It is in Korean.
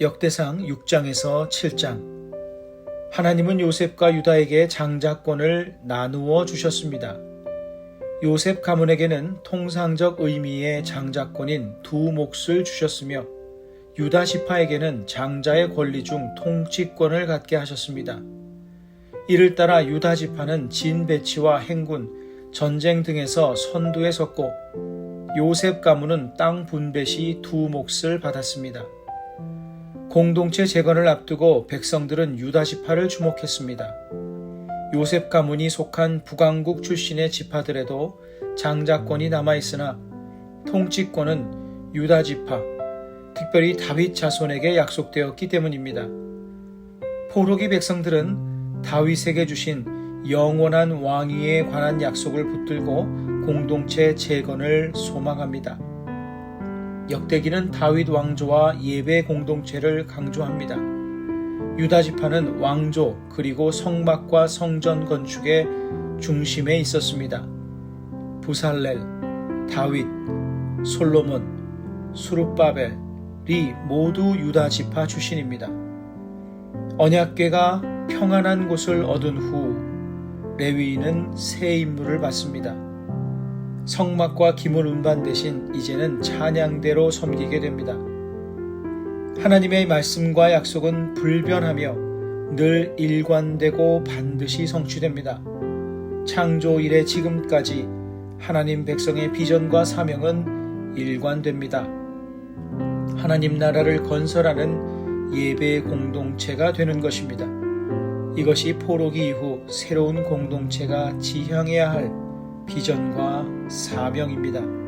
역대상 6장에서 7장 하나님은 요셉과 유다에게 장자권을 나누어 주셨습니다. 요셉 가문에게는 통상적 의미의 장자권인 두 몫을 주셨으며 유다 지파에게는 장자의 권리 중 통치권을 갖게 하셨습니다. 이를 따라 유다 지파는 진 배치와 행군, 전쟁 등에서 선두에 섰고 요셉 가문은 땅 분배 시 두 몫을 받았습니다. 공동체 재건을 앞두고 백성들은 유다 지파를 주목했습니다. 요셉 가문이 속한 북왕국 출신의 지파들에도 장자권이 남아 있으나 통치권은 유다 지파, 특별히 다윗 자손에게 약속되었기 때문입니다. 포로기 백성들은 다윗에게 주신 영원한 왕위에 관한 약속을 붙들고 공동체 재건을 소망합니다. 역대기는 다윗 왕조와 예배 공동체를 강조합니다. 유다 지파는 왕조 그리고 성막과 성전 건축의 중심에 있었습니다. 부살렐, 다윗, 솔로몬, 수룹바벨이 모두 유다 지파 출신입니다. 언약궤가 평안한 곳을 얻은 후 레위인은 새 임무를 받습니다. 성막과 기물 운반 대신 이제는 찬양대로 섬기게 됩니다. 하나님의 말씀과 약속은 불변하며 늘 일관되고 반드시 성취됩니다. 창조 이래 지금까지 하나님 백성의 비전과 사명은 일관됩니다. 하나님 나라를 건설하는 예배 공동체가 되는 것입니다. 이것이 포로기 이후 새로운 공동체가 지향해야 할 비전과 사명입니다.